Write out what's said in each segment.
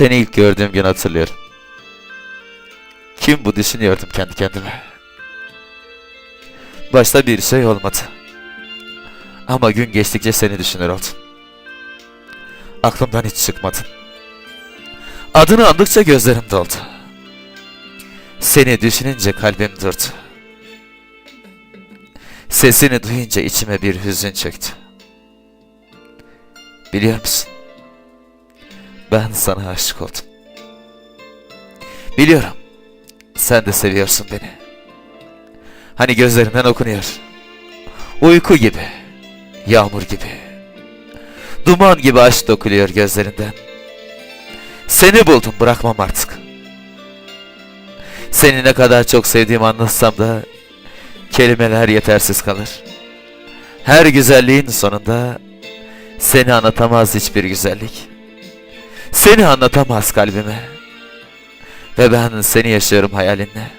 Seni ilk gördüğüm gün hatırlıyorum. Kim bu düşünüyordum kendi kendime. Başta bir şey olmadı. Ama gün geçtikçe seni düşünür oldum. Aklımdan hiç çıkmadın. Adını andıkça gözlerim doldu. Seni düşününce kalbim durdu. Sesini duyunca içime bir hüzün çöktü. Biliyor musun? Ben sana aşık oldum. Biliyorum. Sen de seviyorsun beni. Hani gözlerinden okunuyor. Uyku gibi. Yağmur gibi. Duman gibi aşk dökülüyor gözlerinden. Seni buldum bırakmam artık. Seni ne kadar çok sevdiğimi anlatsam da kelimeler yetersiz kalır. Her güzelliğin sonunda seni anlatamaz hiçbir güzellik. Seni anlatamaz kalbime. Ve ben seni yaşıyorum hayalinle.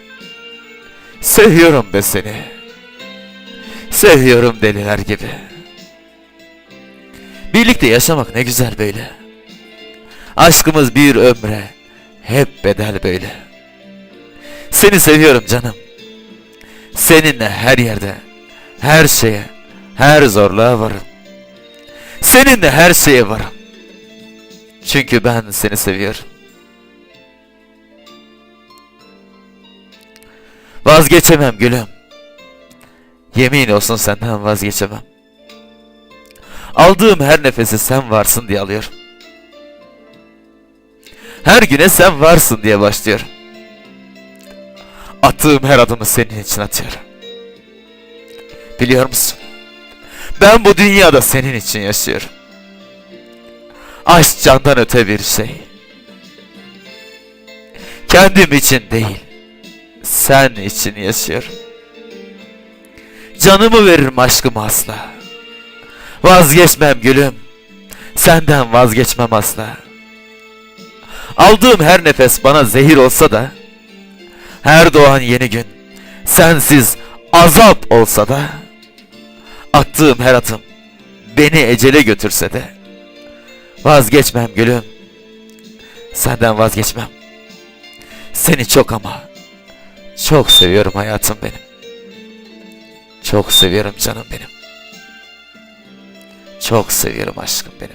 Seviyorum be seni. Seviyorum deliler gibi. Birlikte yaşamak ne güzel böyle. Aşkımız bir ömre hep bedel böyle. Seni seviyorum canım. Seninle her yerde, her şeye, her zorluğa varım. Seninle her şeye varım. Çünkü ben seni seviyorum. Vazgeçemem gülüm. Yemin olsun senden vazgeçemem. Aldığım her nefesi sen varsın diye alıyorum. Her güne sen varsın diye başlıyorum. Attığım her adımı senin için atıyorum. Biliyor musun? Ben bu dünyada senin için yaşıyorum. Aşk candan öte bir şey. Kendim için değil, sen için yaşıyorum. Canımı veririm aşkıma asla. Vazgeçmem gülüm. Senden vazgeçmem asla. Aldığım her nefes bana zehir olsa da, her doğan yeni gün sensiz azap olsa da, attığım her adım beni ecele götürse de, vazgeçmem gülüm. Senden vazgeçmem. Seni çok ama çok seviyorum hayatım benim. Çok seviyorum canım benim. Çok seviyorum aşkım benim.